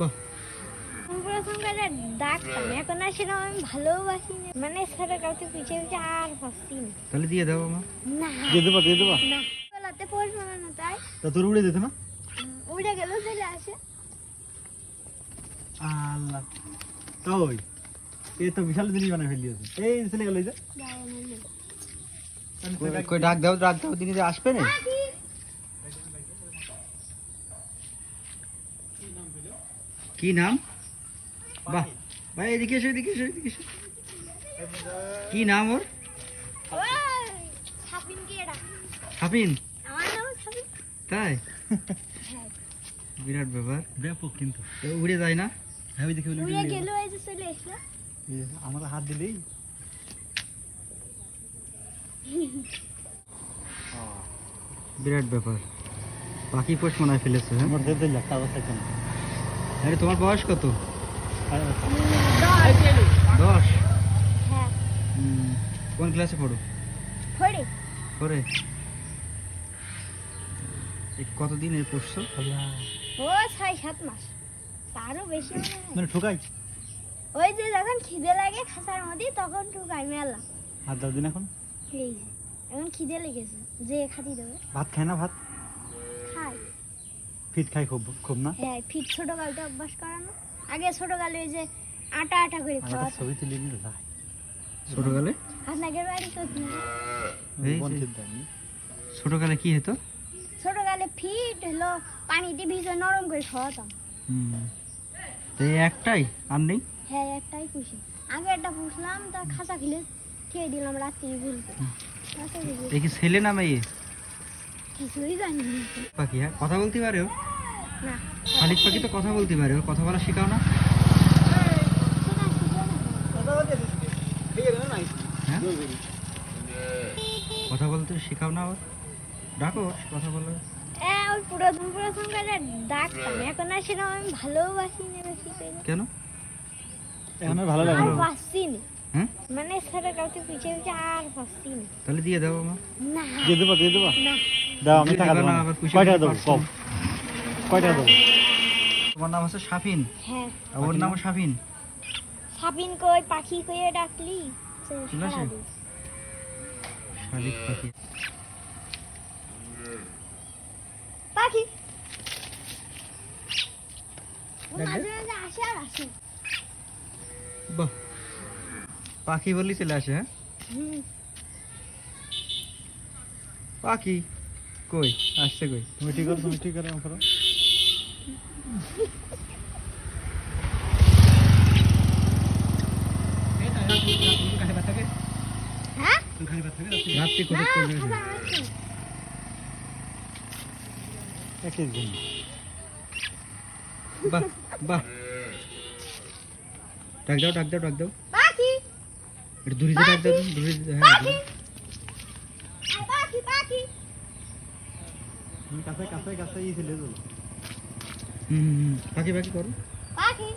বাহ। প্রথম করে ডাকতাম এখন আর সেরকম আমি ভালোবাসি না মানে ছোট কাউকে পিছিয়ে পিছিয়ে আর পাচ্ছি না তাহলে দিয়ে দাও আমার না। দিয়ে দেবো দিয়ে দেবো। না। গলাতে পোষ বানানো তাই। তা তোর উড়ে দিতে না? উড়ে গেল চলে আসে। আল্লাহ। ওই এই তো বিশাল জিনিস বানাই ফেলিয়েছে এই চলে গেল এই যে। কই ডাক দাও ডাক দাও দিনে আসবে না? কি নাম? বাহ ভাই এদিকে এসো এদিকে এসো এদিকে এসো। কি নাম ওর? হাফিন। তাই? হ্যাঁ বিরাট ব্যাপার। ব্যাপক কিন্তু। উড়ে যায় না? হ্যাঁ ওই দেখে উড়ে গেল। এই যে চলে আমার হাত দিলেই। বিরাট ব্যাপার। পাখি পোষ মনে হয় ফেলেছে হ্যাঁ? আমার যেতে লেখা অবস্থা কেন আরে তোমার বয়স কত? দশ। হ্যাঁ। কোন ক্লাসে পড়ো? পরে কতদিন এর পড়ছো ও ছয় সাত মাস। তারও বেশি মানে ঠোকাই? ওই যে যখন খিদে লাগে খাঁচার মধ্যে তখন ঠুকাই মেলা। হাত দাও দিন এখন। এই এখন খিদে লেগেছে যে খাতি দেবে। ভাত খায় না ভাত? ফিট খাই খুব খুব না? হ্যাঁ ফিট ছোট কালতে অভ্যাস করানো। আগে ছোট কালে ওই যে আটা আটা করে খাওয়া ছবি তুলে নিয়ে যায় ছোটকালে? আপনাকে বাড়ি এই দেয়নি ছোটকালে কি হতো? ছোট কালে ফিট হলো পানিতে ভিজে নরম করে খাওয়াতাম। হুম। তো এই একটাই? আর নেই? হ্যাঁ একটাই খুশি। আগে একটা পুষলাম তা খাঁচা খেলে খেয়ে দিলাম রাত্রি খেলে। এই কি ছেলে না মেয়ে? কিছুই জানি না। পাখি হ্যাঁ? কথা বলতে পারে ও না পাখি তো কথা বলতে পারে ও কথা বলা শেখাও না। হ্যাঁ? কথা বলতে শেখাও না ওর ডাকো কথা বলো। এ, ওই প্রথম প্রথম করে ডাকতাম। এখন আর সেরকম আমি ভালোবাসি না বেশি কেন? এখন আর ভালো লাগে না। হ্যাঁ মানে ছোট কাউকে পিছিয়ে পিছিয়ে আর পাচ্ছি না। তাহলে দিয়ে দাও আমার না। দিয়ে দেবো দিয়ে দেবো? না। দাও আমি টাকা দেবো কয়টা দেবো? কম কয়টা দেবো? তোমার নাম হচ্ছে সাফিন হ্যাঁ। ওর নামও সাফিন সাবিন কই? পাখি কই ডাকলি? সারা দিন। শালিক পাখি। পাখি। ও ডাক দে। মাঝে মাঝে আসে আর আসে। বাহ। পাখি বললি চলে আসে হ্যাঁ? পাখি? কই? আসছে কই? তুমি ঠিক করো তুমি ঠিক করো করো হ্যাঁ? রাত্রি। একই দিন বাহ বাহ। ডাক দাও ডাক দাও ডাক দাও। পাখি! একটু দূরে ডাক দাও তো, দূরে। হ্যাঁ পাখি পাখি! পাখি কাছে কাছে কাছে ই ছিলে তো? হুম হুম, হুম। পাখি পাখি করো। পাখি!